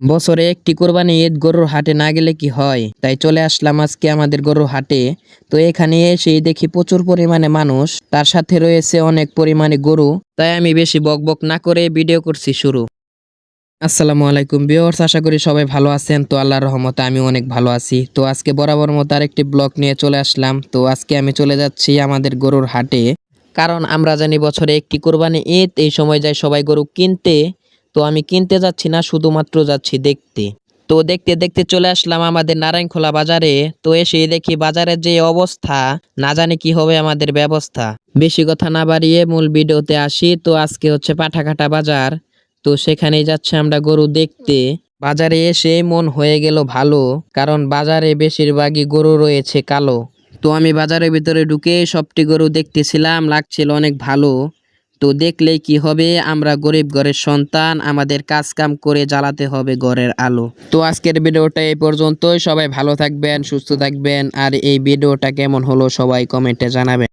বছরে একটি কোরবানি ঈদ গরুর হাটে না গেলে কি হয়? তাই চলে আসলাম আজকে আমাদের গরুর হাটে। তো এখানে এসে দেখি প্রচুর পরিমাণে মানুষ, তার সাথে রয়েছে অনেক পরিমাণে গরু। তাই আমি বেশি বকবক না করে ভিডিও করছি শুরু। আসসালামু আলাইকুম ভিউয়ার্স, আশা করি সবাই ভালো আছেন। তো আল্লাহর রহমতে আমি অনেক ভালো আছি। তো আজকে বরাবর মতো আরেকটি ব্লগ নিয়ে চলে আসলাম। তো আজকে আমি চলে যাচ্ছি আমাদের গরুর হাটে। কারণ আমরা জানি বছরে একটি কোরবানি ঈদ, এই সময় যায় সবাই গরু কিনতে। তো আমি কিনতে যাচ্ছি না, শুধুমাত্র যাচ্ছি দেখতে। তো দেখতে দেখতে চলে আসলাম আমাদের নারায়ণখোলা বাজারে। তো এসে দেখি বাজারের যে অবস্থা, না জানি কি হবে আমাদের ব্যবস্থা। বেশি কথা না বাড়িয়ে মূল ভিডিওতে আসি। তো আজকে হচ্ছে পাঠাঘাটা বাজার। তো সেখানেই যাচ্ছে আমরা গরু দেখতে। বাজারে এসে মন হয়ে গেল ভালো, কারণ বাজারে বেশিরভাগই গরু রয়েছে কালো। তো আমি বাজারের ভিতরে ঢুকে সবটি গরু দেখতেছিলাম, লাগছিল অনেক ভালো। তো দেখলেই কি হবে? আমরা গরিব ঘরের সন্তান, আমাদের কাজ কাম করে জ্বালাতে হবে ঘরের আলো। তো আজকের ভিডিওটা এই পর্যন্তই। সবাই ভালো থাকবেন, সুস্থ থাকবেন। আর এই ভিডিওটা কেমন হলো সবাই কমেন্টে জানাবেন।